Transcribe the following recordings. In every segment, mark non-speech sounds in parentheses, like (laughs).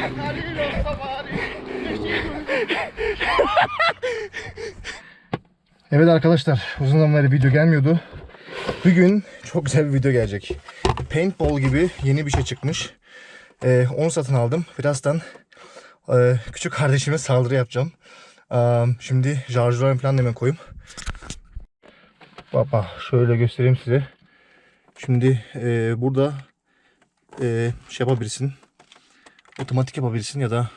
(laughs) Evet arkadaşlar uzun zamandır video gelmiyordu. Bugün çok güzel bir video gelecek. Paintball gibi yeni bir şey çıkmış. Ee, onu satın aldım. Birazdan e, küçük kardeşime saldırı yapacağım. Ee, şimdi şarjörlerimi falan hemen koyayım. Baba şöyle göstereyim size. Şimdi e, burada e, şey yapabilirsin. Otomatik yapabilirsin ya da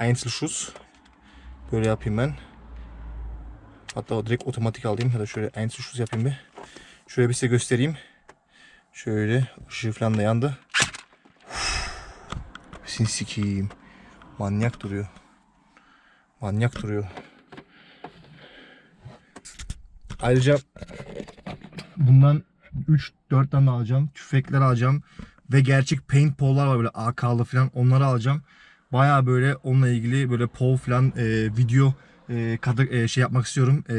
Einzelschuss. Böyle yapayım ben. Hatta direkt otomatik alayım ya da şöyle Einzelschuss yapayım bir. Şöyle bir size göstereyim. Şöyle ışığı falan da yandı. Sin sikiyim. Manyak duruyor. Manyak duruyor. Ayrıca bundan 3-4 tane alacağım. Tüfekler alacağım. Ve gerçek paintball'lar var böyle AK'lı falan onları alacağım. Baya böyle onunla ilgili böyle pol falan e, video e, kadı, e, şey yapmak istiyorum. E,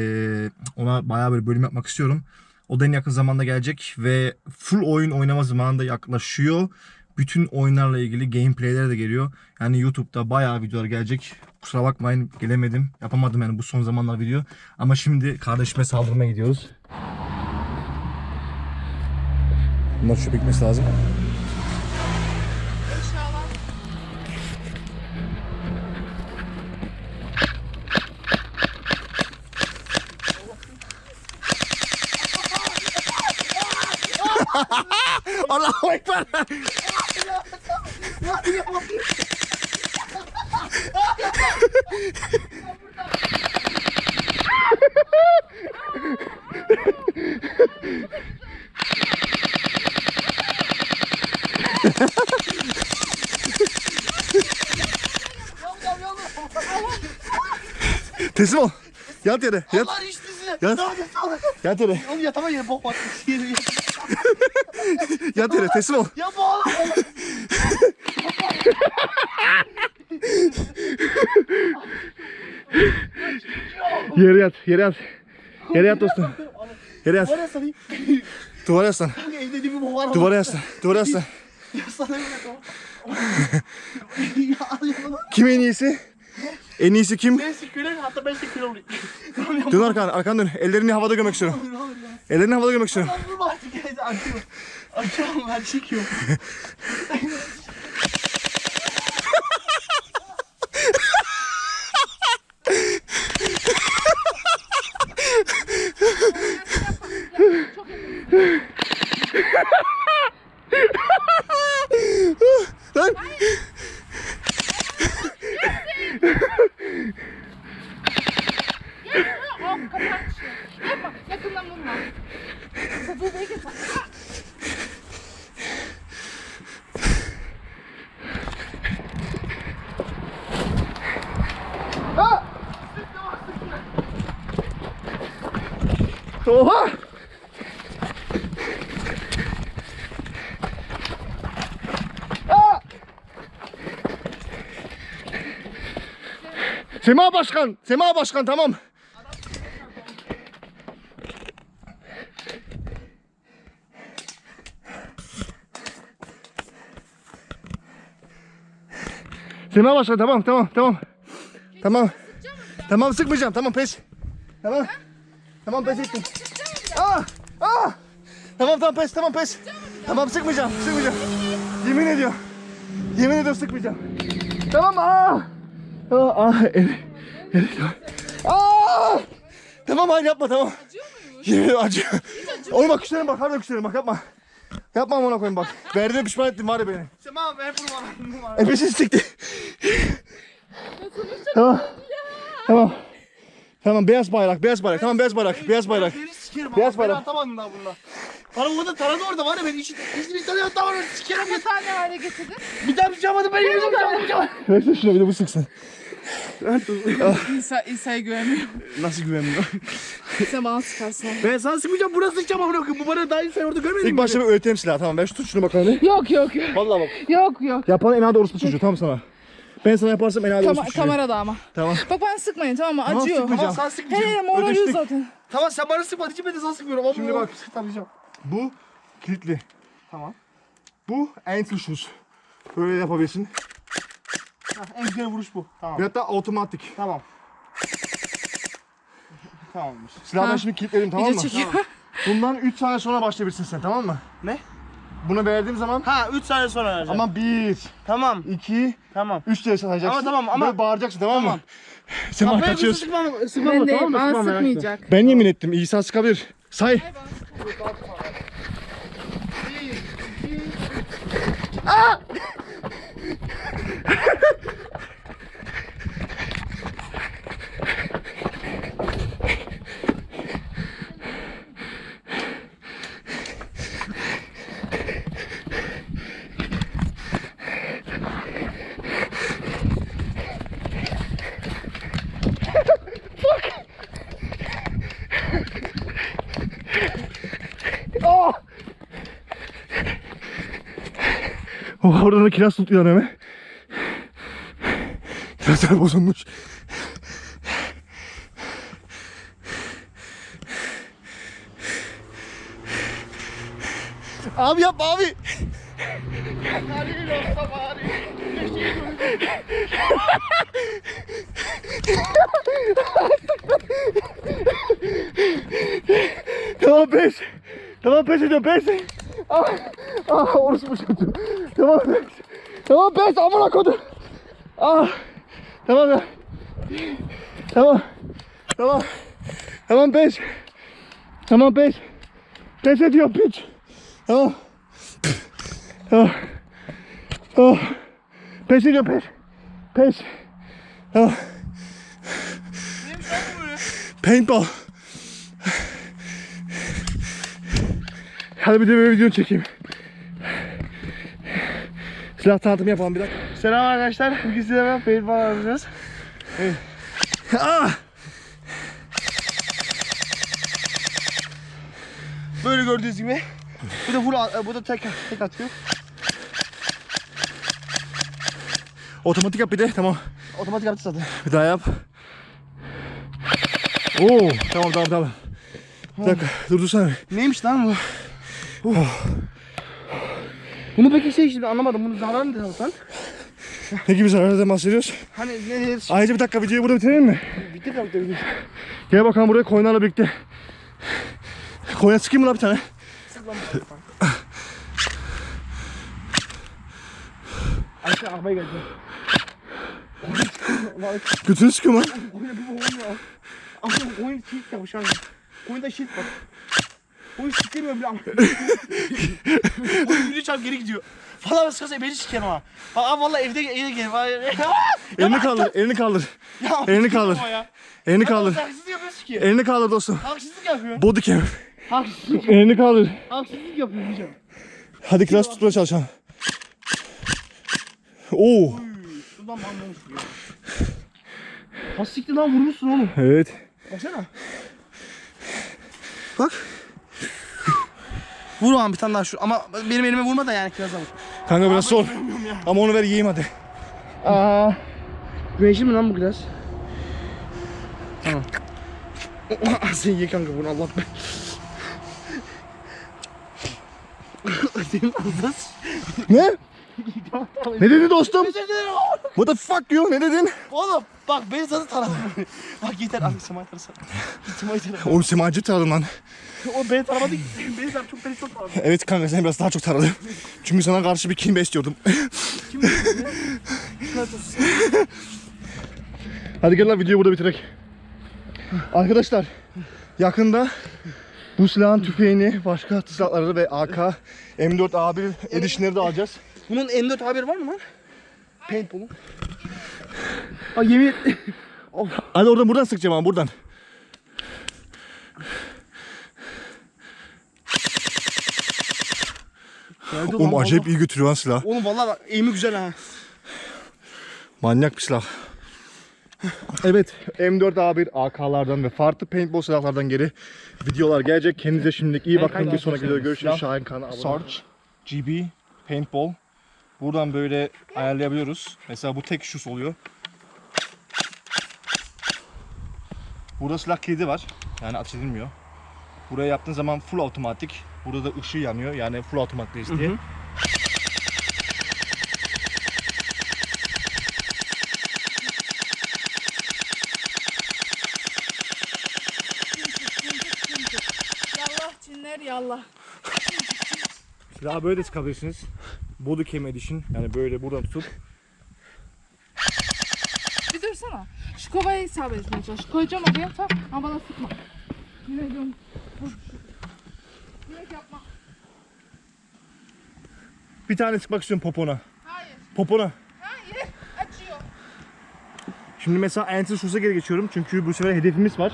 ona baya böyle bölüm yapmak istiyorum. O da en yakın zamanda gelecek ve full oyun oynama zamanı da yaklaşıyor. Bütün oyunlarla ilgili gameplayler de geliyor. Yani YouTube'da bayağı videolar gelecek. Kusura bakmayın gelemedim. Yapamadım yani bu son zamanlar video. Ama şimdi kardeşime saldırmaya gidiyoruz. Bunlar çöp lazım. Allahu Ekber. Teslim ol. Yat yere. Yat. Hiç dizine. Yat. Yat yere. Oğlum yatama yere bok batmış. Yat yere. Teslim ol. Ya bu oğlum. Yere yat. Yere yat. Yere yat dostum. Yere yat. Duvara yaslan. Evde bir bok var. Duvara yaslan. Duvara yaslan. Ya. Ya. Kim en iyisi? En iyisi kim? Ben sikiyorum hatta ben sikiyorum. Dön arkan, arkan dön. Ellerini havada görmek istiyorum. Ellerini havada görmek istiyorum. Lan vurma artık ya. Oha! Aa! Sema Başkan, Sema Başkan tamam. Sema Başkan tamam tamam tamam. Tamam. Tamam sıkmayacağım tamam pes. Tamam. Tamam pes ettim. Tamam tamam pes tamam pes. Tamam sıkmayacağım sıkmayacağım. Yemin ediyorum. Yemin ediyorum sıkmayacağım. Tamam aa! Aa, aa el, el, tamam. Aa! Tamam hayır yapma tamam. Yemin ediyorum acıyor. Oğlum bak küserim bak harbiden küserim bak yapma. Yapma amına koyayım bak. Verdiğine pişman ettin var ya beni. Tamam ben ben vurma. Efesini sikti. tamam. Tamam. Tamam beyaz bayrak, beyaz bayrak. Tamam beyaz bayrak, beyaz bayrak. Beyaz bayrak. Atamadım daha bununla. Bana orada taradı orada var ya ben hiç hiç bir tane atamadım. Sikerim. Bir tane hale getirdin. Bir daha bir çamadım ben ediyorum bir çamadım. Versin (laughs) şuna bir de bu sıksın. İsa, İsa'ya güvenmiyorum. Nasıl güvenmiyor? Sen bana sıkarsın. Ben sana sıkmayacağım burası sıkacağım amına koyayım. Bu bana daha iyi sen orada görmedin İlk mi? başta bir öğreteyim silahı. Tamam ben şu tut şunu bakalım. Yok yok yok. Vallahi bak. Yok yok. Yapan enade orospu çocuğu tamam sana. Ben sana yaparsam enade Kama orospu çocuğu. kamerada ama. Tamam. Bak bana sıkmayın tamam mı? Tamam, Acıyor. sıkmayacağım. Tamam sana sıkmayacağım. He moral Ödeştik. zaten. Tamam sen bana sıkmadın için ben de sana sıkmıyorum. Ama Şimdi bak. Tanıyacağım. Bu kilitli. Tamam. Bu Einzelschuss. Böyle yapabilirsin. en güzel vuruş bu. Tamam. Ve hatta otomatik. Tamam. Tamamdır. Silahı ben Ha. şimdi kilitledim tamam Video mı? çekiyor. Bundan 3 saniye sonra başlayabilirsin sen tamam mı? Ne? Bunu verdiğim zaman Ha 3 saniye sonra vereceğim. ama 1, Tamam. 2, Tamam. 3 diye sayacaksın. Ama tamam, ama- Böyle bağıracaksın tamam, Tamam. mı? Sen Kafaya kaçıyorsun. sıkmam, sıkmam Ben de tamam mı? bana Sıkmam, merak etme. sıkmayacak. Ben yemin ettim İsa sıkabilir. Say. Oradan da kiraz tutuyor hemen. Kirazlar bozulmuş. Abi yapma abi. Tamam pes. Tamam pes ediyorum pes. Ah, ah orospu çocuğu. Tamam pes. Tamam pes amına kodum. Ah. Tamam ya. Tamam. Tamam. Tamam pes. Tamam pes. Pes ediyorum piç. Tamam. Tamam. Tamam. Pes ediyorum pes. Pes. Tamam. Paintball. Hadi bir de böyle video çekeyim. Silah tanıtımı yapalım bir dakika. Selam arkadaşlar. Bugün size ben paintball alacağız. Ah! Böyle gördüğünüz gibi. Bu da full, bu da tek, tek atıyor. Otomatik yap bir de tamam. Otomatik attı zaten. Bir daha yap. Oo, tamam tamam tamam. Bir dakika dur dursana. bir. Neymiş lan bu? Bunu peki şey şimdi anlamadım. Bunu zarar ne lan? Ne gibi zararlardan bahsediyoruz? Hani ne ne? Ayrıca bir dakika videoyu burada bitirelim mi? Bitti de bitti. Gel bakalım buraya koyunlarla birlikte. Koyuna sıkayım mı lan bir tane? Ayşe arabaya geldi. Götünü sıkıyorum lan. Oyuna bir olmuyor. Ama oyun shit yapmış abi. Oyunda shit var. Oyun siklemiyor bile ama. (laughs) Oyun yürü çarp geri gidiyor. Valla sıkasa beni sikerim ha. Bak abi valla evde evde gel. Elini (laughs) kaldır, elini kaldır. Ya, Elini kaldır. ya. Elini kaldır. Haksızlık yapıyor sikiyor. Elini kaldır dostum. Haksızlık yapıyor. Body cam. Haksızlık, Elini kaldır. haksızlık yapıyor diyeceğim. Hadi kiraz tutmaya çalışalım. Oo. Şuradan banlamış vuruyor. Ha siktir lan vurmuşsun oğlum. Evet. Baksana. Bak. Vur lan bir tane daha şu. Ama benim elime vurma da yani kiraza vur. Kanka biraz zor. Ama onu ver yiyeyim hadi. Aa. Güneşli mi lan bu biraz? Tamam. (laughs) Sen ye kanka bunu Allah be. (laughs) Senin ağzına Ne? (laughs) Ne dedin dostum? What the fuck you? Ne dedin? Oğlum bak beni zaten taradı. (laughs) bak yeter abi Semay tarasa. Semay taradı. Oğlum semacı taradım lan. O beni taramadı. (laughs) Beni tar çok beni çok taradı. Evet kanka seni biraz daha çok taradım. Çünkü sana karşı bir kin besliyordum. Kim ne? (laughs) Hadi gel lan videoyu burada bitirek. Arkadaşlar yakında bu silahın tüfeğini, başka silahları ve AK, M4 A1 edişleri de alacağız. Bunun M4 haberi var mı lan? Paintball'un. Ay yemin et. Hadi oradan buradan sıkacağım ama buradan. Geldi Oğlum lan, acayip vallahi. iyi götürüyor lan silah. Oğlum vallahi bak eğimi güzel ha. Manyak bir silah. Evet M4 A1 AK'lardan ve farklı paintball silahlardan geri videolar gelecek. Kendinize şimdilik iyi bakın. Bir sonraki videoda görüşürüz. Şahin abone olun. Sarge GB Paintball. Buradan böyle ayarlayabiliyoruz. Mesela bu tek şus oluyor. Burada silah kilidi var. Yani aç edilmiyor. Buraya yaptığın zaman full otomatik. Burada da ışığı yanıyor. Yani full otomatikliyiz diye. Hı hı. Yallah cinler yallah. Silahı böyle de çıkabilirsiniz. Body cam edition. Yani böyle buradan tutup. Bir dursana. Şu kovayı isabet etmeye çalış. Koyacağım oraya tam ama bana sıkma. Yine diyorum. Direkt yapma. Bir tane sıkmak istiyorum popona. Hayır. Popona. Hayır. Açıyor. Şimdi mesela Enter Shoes'a geri geçiyorum. Çünkü bu sefer hedefimiz var.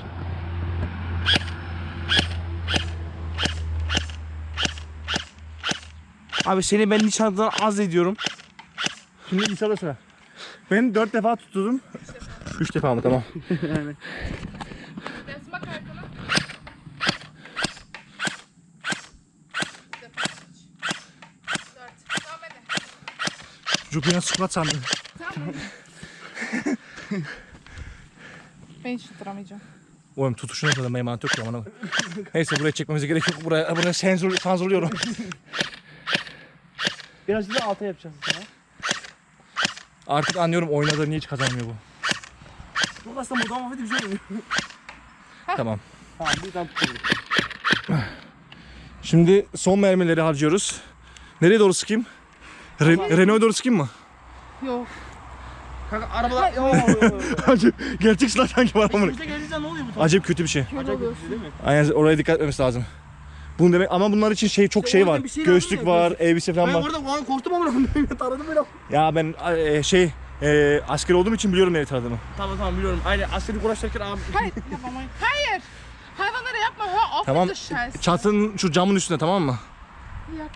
Abi seni ben nişandan az ediyorum. Şimdi İsa'da sıra. Ben dört defa tutturdum. Üç defa mı tamam. yani. Çocuk beni squat sandı. Tamam. ben hiç tutturamayacağım. Oğlum tutuşuna kadar emanet yok ya bana. Neyse buraya çekmemize gerek yok. Buraya, buraya sensör, sansürlüyorum. Biraz da alta yapacağız sana. Artık anlıyorum oynadı niye hiç kazanmıyor bu. Çok aslında moda ama güzel oluyor. (laughs) Tamam. Tamam bir tane tutuyorum. Şimdi son mermileri harcıyoruz. Nereye doğru sıkayım? Re- Renault'a doğru sıkayım mı? Yok. Kanka arabalar... Yo, yo, yo, gerçek silah sanki var ama. Üste gelince ne oluyor bu tam? Acayip kötü bir şey. Acayip kötü değil mi? Aynen oraya dikkat etmemiz lazım. Bunu demek ama bunlar için şey çok İşte şey orada var. bir şey lazım Göğüslük ya, var, elbise falan Ben var. orada o an korktum ama (laughs) taradım böyle. Ya ben e, şey e, asker olduğum için biliyorum neyi taradığımı. Tamam tamam biliyorum. Aynen askeri uğraşırken abi. (laughs) Hayır yapamayın. Hayır. Hayvanlara yapma. Ha, affet Tamam. düşersin. Çatının şu camın üstünde tamam mı? Yap.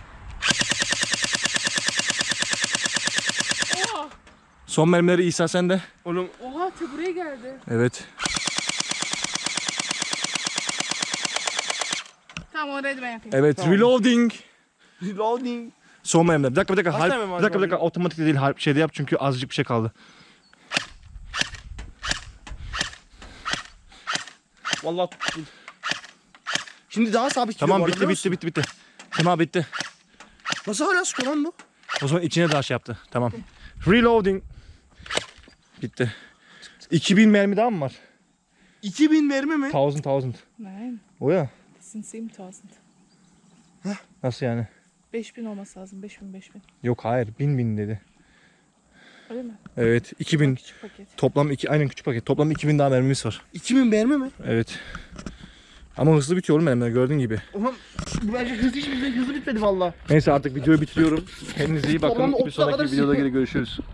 Oha. Son mermileri İsa sen de. Oğlum Oha te buraya geldi. Evet. Tamam orayı da ben yapayım. Evet Tamam. reloading. reloading. Son mermiler. Bir dakika bir dakika. Harp, bir dakika bir dakika. Otomatik de değil. Harp şeyde yap çünkü azıcık bir şey kaldı. Vallahi tuttum. Şimdi daha sabit gidiyor Tamam bu arada, bitti biliyor bitti musun? bitti bitti. Tamam bitti. Nasıl hala sıkıyor lan bu? O zaman içine daha şey yaptı. Tamam. Reloading. Bitti. 2000 mermi daha mı var? 2000 mermi mi? 1000 1000. Nein. O ya. Sind 7000. Nasıl yani? 5000 olması lazım. 5000 5000. Yok hayır 1000 bin dedi. Öyle mi? Evet 2000 Küçük paket. toplam iki aynen küçük paket. Toplam 2000 daha mermimiz var. 2000 mermi mi? Evet. Ama hızlı bitiyor oğlum mermiler gördüğün gibi. Oğlum bu bence hızlı hiç bize hızlı bitmedi valla. Neyse artık videoyu bitiriyorum. Kendinize iyi bakın. Toplamda Bir 30 dakikada sonraki videoda şey- geri görüşürüz.